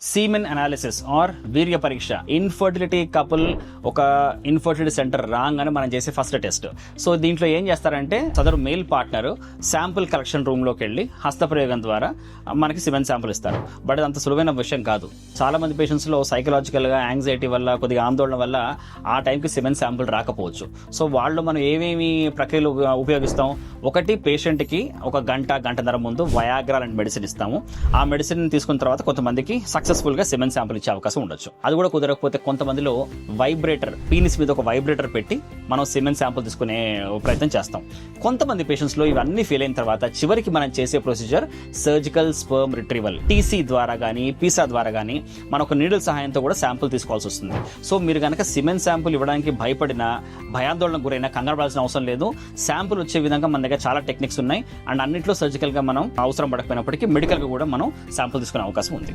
Siemens analysis or వీర్య పరీక్ష infertility couple ఒక ఇన్ఫర్టిలిటీ సెంటర్ రాంగ్ అని మనం చేసే ఫస్ట్ టెస్ట్ సో దీంట్లో ఏం చేస్తారంటే సదరు మేల్ పార్ట్నర్ శాంపుల్ కలెక్షన్ రూమ్లోకి వెళ్ళి హస్తప్రయోగం ద్వారా మనకి సిమెన్ శాంపుల్ ఇస్తారు. బట్ అది అంత సులువైన విషయం కాదు. చాలా మంది సైకలాజికల్గా లో యాంగ్జైటీ వల్ల కొద్దిగా ఆందోళన వల్ల ఆ టైంకి సిమెన్ శాంపుల్ రాకపోవచ్చు. సో వాళ్ళు మనం ఏమేమి ప్రక్రియలు ఉపయోగిస్తాం? ఒకటి పేషెంట్కి ఒక గంట గంటన్నర ముందు వయాగ్రా లాంటి మెడిసిన్ ఇస్తాము. ఆ మెడిసిన్ తీసుకున్న తర్వాత కొంతమందికి సక్సెస్ఫుల్గా సిమెన్ శాంపుల్ ఇచ్చే అవకాశం ఉండొచ్చు. అది కూడా కుదరకపోతే కొంతమందిలో వైబ్రేటర్ పీనిస్ మీద ఒక వైబ్రేటర్ పెట్టి మనం సిమెన్ శాంపుల్ తీసుకునే ప్రయత్నం చేస్తాం. కొంతమంది పేషెంట్స్లో ఇవన్నీ ఫెయిల్ అయిన తర్వాత చివరికి మనం చేసే procedure surgical sperm retrieval TC ద్వారా కానీ పీసా ద్వారా కానీ మన ఒక నీడిల్ సహాయంతో కూడా శాంపుల్ తీసుకోవాల్సి వస్తుంది. సో మీరు కనుక సిమెన్ శాంపుల్ ఇవ్వడానికి భయపడిన భయాందోళనకు గురైన కంగారు పడాల్సిన అవసరం లేదు. శాంపుల్ వచ్చే విధంగా మన దగ్గర చాలా టెక్నిక్స్ ఉన్నాయి. అండ్ అన్నింటిలో సర్జికల్గా మనం అవసరం పడకపోయినప్పటికీ మెడికల్గా కూడా మనం శాంపుల్ తీసుకునే అవకాశం ఉంది.